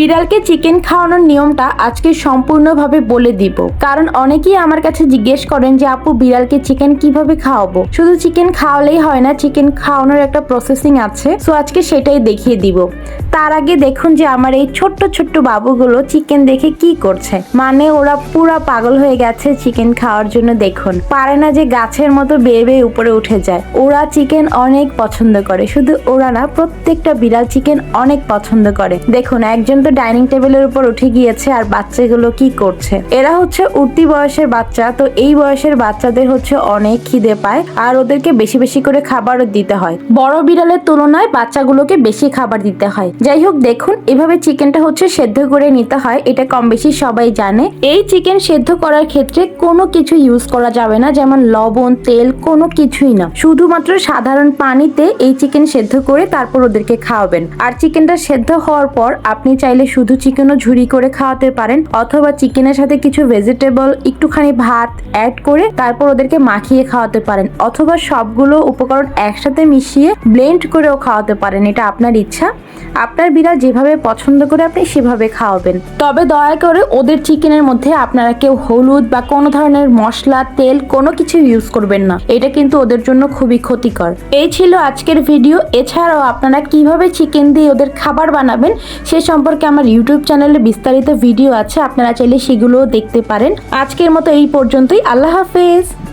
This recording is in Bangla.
বিড়ালকে চিকেন খাওয়ানোর নিয়মটা আজকে সম্পূর্ণভাবে বলে দিব। কারণ অনেকেই আমার কাছে জিজ্ঞেস করেন যে, আপু, বিড়ালকে চিকেন কীভাবে খাওয়াবো? শুধু চিকেন খাওয়ালেই হয় না চিকেন খাওয়ানোর একটা প্রসেসিং আছে। সো আজকে সেটাই দেখিয়ে দিব। তার আগে দেখুন যে, আমার এই ছোট্ট ছোট্ট বাবুগুলো চিকেন দেখে কি করছে। মানে ওরা পুরা পাগল হয়ে গেছে চিকেন খাওয়ার জন্য দেখুন। পারে না যে গাছের মতো বেয়ে বেয়ে উপরে উঠে যায়। ওরা চিকেন অনেক পছন্দ করে। শুধু ওরা না, প্রত্যেকটা বিড়াল চিকেন অনেক পছন্দ করে। দেখুন, একজন তো ডাইনিং টেবিলের উপর উঠে গিয়েছে আর বাচ্চাগুলো কি করছে? এরা হচ্ছে উঠতি বয়সের বাচ্চা, তো এই বয়সের বাচ্চাদের হচ্ছে অনেক খিদে পায় আর ওদেরকে বেশি বেশি করে খাবারও দিতে হয়। বড় বিড়ালের তুলনায় বাচ্চাগুলোকে বেশি খাবার দিতে হয়। যাই হোক, দেখুন, এভাবে চিকেনটা হচ্ছে সেদ্ধ করে নিতে হয়, এটা কম বেশি সবাই জানে। এই চিকেন সেদ্ধ করার ক্ষেত্রে কোনো কিছু ইউজ করা যাবে না, যেমন লবণ, তেল, কোনো কিছুই না। শুধুমাত্র সাধারণ পানিতে এই চিকেন সেদ্ধ করে তারপর ওদেরকে খাওয়াবেন। আর চিকেনটা সেদ্ধ হওয়ার পর আপনি চাইলে শুধু চিকেনও ঝুরি করে খাওয়াতে পারেন, অথবা চিকেনের সাথে কিছু ভেজিটেবল একটুখানি ভাত অ্যাড করে তারপর ওদেরকে মাখিয়ে খাওয়াতে পারেন, অথবা সবগুলো উপকরণ একসাথে মিশিয়ে ব্লেন্ড করেও খাওয়াতে পারেন, এটা আপনার ইচ্ছা। আপনার বিড়াল যেভাবে পছন্দ করে আপনি সেভাবে খাওয়াবেন। তবে দয়া করে ওদের চিকেনের মধ্যে আপনারা কেউ হলুদ বা কোনো ধরনের মশলা, তেল কোনো কিছু ইউজ করবেন না। এটা কিন্তু ওদের জন্য খুবই ক্ষতিকর। এই ছিল আজকের ভিডিও এছাড়াও আপনারা কীভাবে চিকেন দিয়ে ওদের খাবার বানাবেন, সে সম্পর্কে আমার ইউটিউব চ্যানেলে বিস্তারিত ভিডিও আছে। আপনারা চাইলে সেগুলোও দেখতে পারেন। আজকের মতো এই পর্যন্তই। আল্লাহ হাফেজ।